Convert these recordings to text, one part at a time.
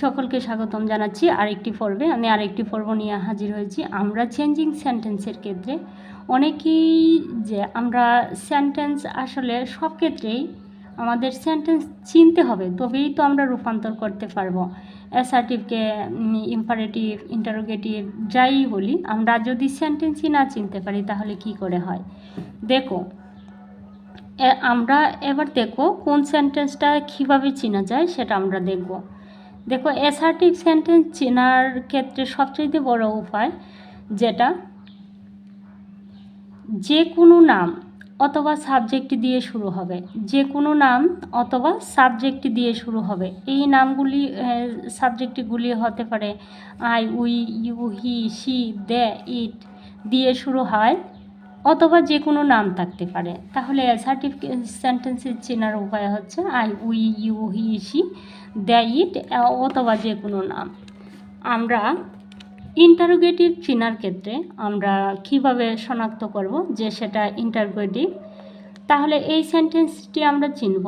সকলকে স্বাগতম জানাচ্ছি আরেকটি পর্বে। আমি আরেকটি পর্ব নিয়ে হাজির হয়েছি। আমরা চেঞ্জিং সেন্টেন্সের ক্ষেত্রে অনেকেই যে আমরা সেন্টেন্স আসলে সব ক্ষেত্রেই আমাদের সেন্টেন্স চিনতে হবে, তবেই তো আমরা রূপান্তর করতে পারব। অ্যাসার্টিভকে ইম্পারেটিভ ইন্টারোগেটিভ যাই বলি, আমরা যদি সেন্টেন্সই না চিনতে পারি তাহলে কি করে হয়? দেখো আমরা এবার দেখো কোন সেন্টেন্সটা কীভাবে চেনা যায় সেটা আমরা দেখব। দেখো অ্যাসার্টিভ সেন্টেন্স চেনার ক্ষেত্রে সবচেয়ে বড় উপায় যেটা যে কোনো নাম অথবা সাবজেক্ট দিয়ে শুরু হবে। যে কোনো নাম অথবা সাবজেক্ট দিয়ে শুরু হবে। এই নামগুলি সাবজেক্টগুলি হতে পারে I we you he she they it দিয়ে শুরু হয়। অথবা যে কোনো নাম থাকতে পারে। তাহলে অ্যাসার্টিভ সেন্টেন্সের চেনার উপায় হচ্ছে I we you he she the it অথবা যে কোনো নাম। আমরা ইন্টারোগেটিভ চেনার ক্ষেত্রে আমরা কীভাবে শনাক্ত করব যে সেটা ইন্টারোগেটিভ তাহলে এই সেন্টেন্সটি আমরা চিনব।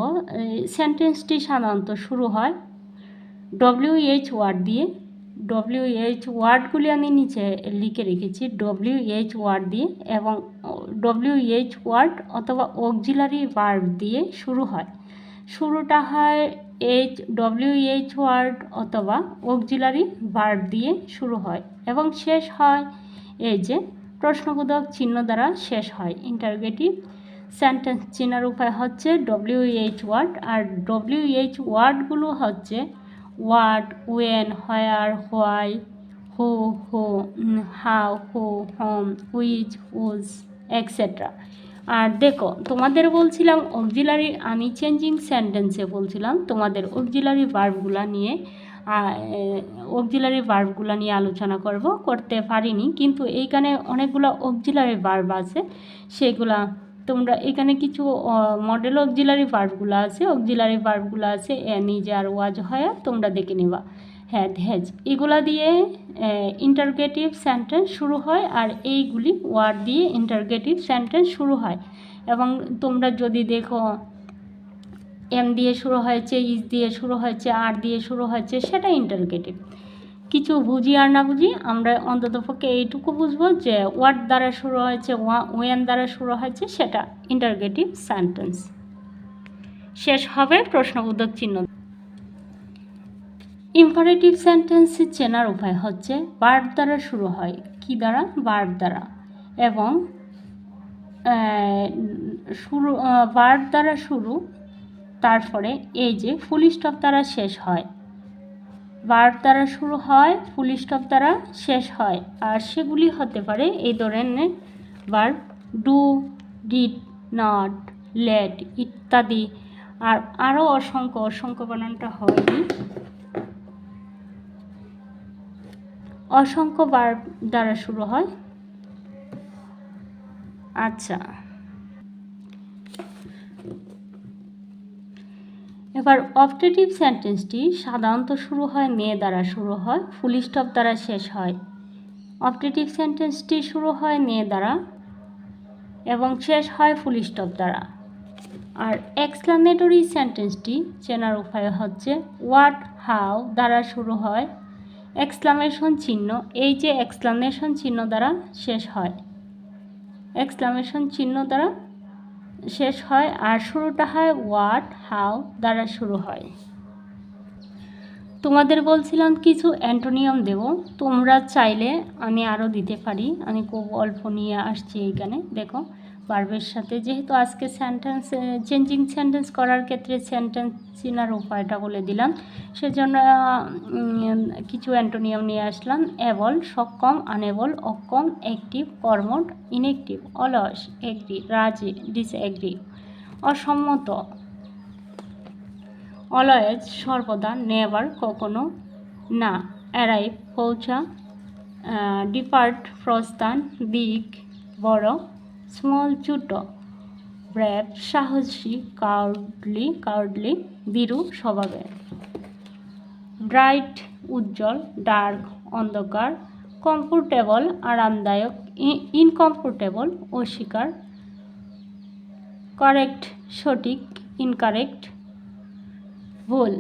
সেন্টেন্সটি সাধারণত শুরু হয় ডব্লিউ এইচ ওয়ার্ড দিয়ে। ডব্লিউ এইচ ওয়ার্ডগুলি আমি নিচে লিখে রেখেছি ডব্লিউ এইচ ওয়ার্ড দিয়ে এবং ডব্লিউ এইচ ওয়ার্ড অথবা অক্সিলারি ভার্ব দিয়ে শুরু হয়। শুরুটা হয় এইচ ডব্লিউ এইচ ওয়ার্ড অথবা অক্সিলারি ভার্ব দিয়ে শুরু হয় এবং শেষ হয় এই যে প্রশ্নবোধক চিহ্ন দ্বারা শেষ হয় ইন্টারগেটিভ সেন্টেন্স চেনার উপায় হচ্ছে ডব্লিউ এইচ ওয়ার্ড আর ডব্লিউ এইচ ওয়ার্ডগুলো হচ্ছে what when where why who who how who whom which whose etcetera আর দেখো, তোমাদের বলছিলাম অক্সিলারি আমি চেঞ্জিং সেন্টেন্সে বলছিলাম, তোমাদের অক্সিলারি ভার্বগুলো নিয়ে অক্সিলারি ভার্বগুলো নিয়ে আলোচনা করব, করতে পারিনি, কিন্তু এইখানে অনেকগুলো অক্সিলারি ভার্ব আছে, সেগুলা তোমরা এখানে কিছু মডেল অক্সিলারি ভার্বগুলো আছে অক্সিলারি ভার্বগুলো আছে নিজে আর ওয়াজ হয় তোমরা দেখে নেবা। হ্যাঁ হ্যাজ এগুলা দিয়ে ইন্টারগেটিভ সেন্টেন্স শুরু হয় আর এইগুলি ওয়ার্ড দিয়ে ইন্টারগেটিভ সেন্টেন্স শুরু হয়। এবং তোমরা যদি দেখো এম দিয়ে শুরু হয়েছে ইজ দিয়ে শুরু হয়েছে আর দিয়ে শুরু হয়েছে, সেটা ইন্টারগেটিভ কিছু বুঝি আর না বুঝি, আমরা অন্ততপক্ষে এইটুকু বুঝব যে ওয়ার্ড দ্বারা শুরু হয়েছে ওয়েন দ্বারা শুরু হয়েছে, সেটা ইন্টারগেটিভ সেন্টেন্স শেষ হবে প্রশ্নবোধক চিহ্ন। ইম্পারেটিভ সেন্টেন্স চেনার উপায় হচ্ছে বার্ব দ্বারা শুরু হয়, কি দ্বারা? বার্ব দ্বারা। এবং শুরু বার্ব দ্বারা শুরু, তারপরে এই যে ফুল স্টপ দ্বারা শেষ হয় বার্ব দ্বারা শুরু হয় ফুল স্টপ দ্বারা শেষ হয়। আর সেগুলি হতে পারে, এই ধরনের verb do, did, not, let ইত্যাদি। আর আরও অসংখ্য অসংখ্য বানানটা হয়নি। অসংখ্য বার দ্বারা শুরু হয়। আচ্ছা। এবার অপটেটিভ সেন্টেন্সটি সাধারণত শুরু হয় মেয়ে দ্বারা শুরু হয়, ফুল স্টপ দ্বারা শেষ হয়। অপটেটিভ সেন্টেন্সটি শুরু হয় মেয়ে দ্বারা এবং শেষ হয় ফুল স্টপ দ্বারা। আর এক্সক্লামেটরি সেন্টেন্সটি চেনার উপায় হচ্ছে হোয়াট হাউ দ্বারা শুরু হয়। এক্সক্লামেশন চিহ্ন, এই যে এক্সক্লামেশন চিহ্ন দ্বারা শেষ হয়। এক্সক্লামেশন চিহ্ন দ্বারা শেষ হয় আর শুরুটা হয় হোয়াট হাউ দ্বারা শুরু হয়। তোমাদের বলছিলাম কিছু অ্যান্টোনিয়াম দেব, তোমরা চাইলে আমি আরও দিতে পারি। আমি খুব অল্প নিয়ে আসছি এইখানে, দেখো। বার্বের সাথে। যেহেতু আজকে সেন্টেন্স চেঞ্জিং সেন্টেন্স করার ক্ষেত্রে সেন্টেন্স চিনার উপায়টা বলে দিলাম। সেজন্য কিছু অ্যান্টোনিয়াম নিয়ে আসলাম। এবল, সক্ষম আনেবল অক্ষম অ্যাক্টিভ কর্মট ইনএক্টিভ অলস এগ্রি রাজি ডিসএগ্রি অসম্মত, অলয়েজ, সর্বদা নেভার কখনো, না অ্যারাইভ পৌঁছা ডিপার্ট প্রস্থান বিগ বড় স্মল ছোট ব্র্যাভ সাহসী, কাউডলি কাউডলি, বিরু স্বভাবের ব্রাইট, উজ্জ্বল, ডার্ক, অন্ধকার, কমফোর্টেবল, আরামদায়ক ইনকমফোর্টেবল, অস্বীকার, কারেক্ট, সঠিক, ইনকারেক্ট, ভুল।